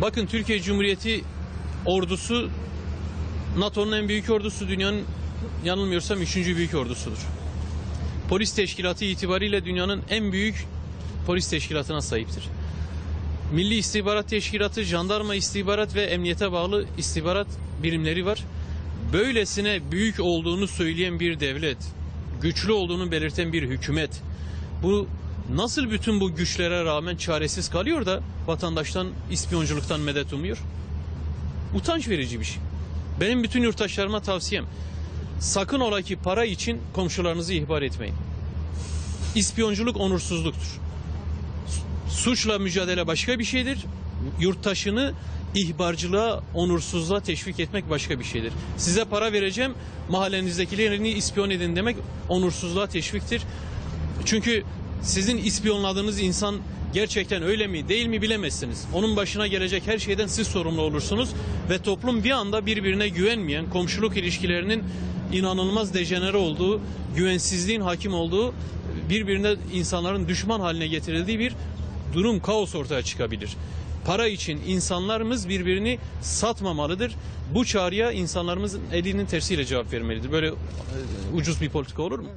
Bakın Türkiye Cumhuriyeti ordusu NATO'nun en büyük ordusu dünyanın yanılmıyorsam üçüncü büyük ordusudur. Polis teşkilatı itibariyle dünyanın en büyük polis teşkilatına sahiptir. Milli İstihbarat Teşkilatı, jandarma istihbarat ve emniyete bağlı istihbarat birimleri var. Böylesine büyük olduğunu söyleyen bir devlet, güçlü olduğunu belirten bir hükümet. Bu nasıl bütün bu güçlere rağmen çaresiz kalıyor da vatandaştan ispiyonculuktan medet umuyor? Utanç verici bir şey. Benim bütün yurttaşlarıma tavsiyem sakın ola ki para için komşularınızı ihbar etmeyin. İspiyonculuk onursuzluktur. Suçla mücadele başka bir şeydir. Yurttaşını ihbarcılığa, onursuzluğa teşvik etmek başka bir şeydir. Size para vereceğim, mahallenizdekilerini ispiyon edin demek onursuzluğa teşviktir. Çünkü sizin ispiyonladığınız insan gerçekten öyle mi değil mi bilemezsiniz. Onun başına gelecek her şeyden siz sorumlu olursunuz ve toplum bir anda birbirine güvenmeyen, komşuluk ilişkilerinin inanılmaz dejenere olduğu, güvensizliğin hakim olduğu, birbirine insanların düşman haline getirildiği bir durum, kaos ortaya çıkabilir. Para için insanlarımız birbirini satmamalıdır. Bu çağrıya insanlarımızın elinin tersiyle cevap vermelidir. Böyle e, ucuz bir politika olur mu?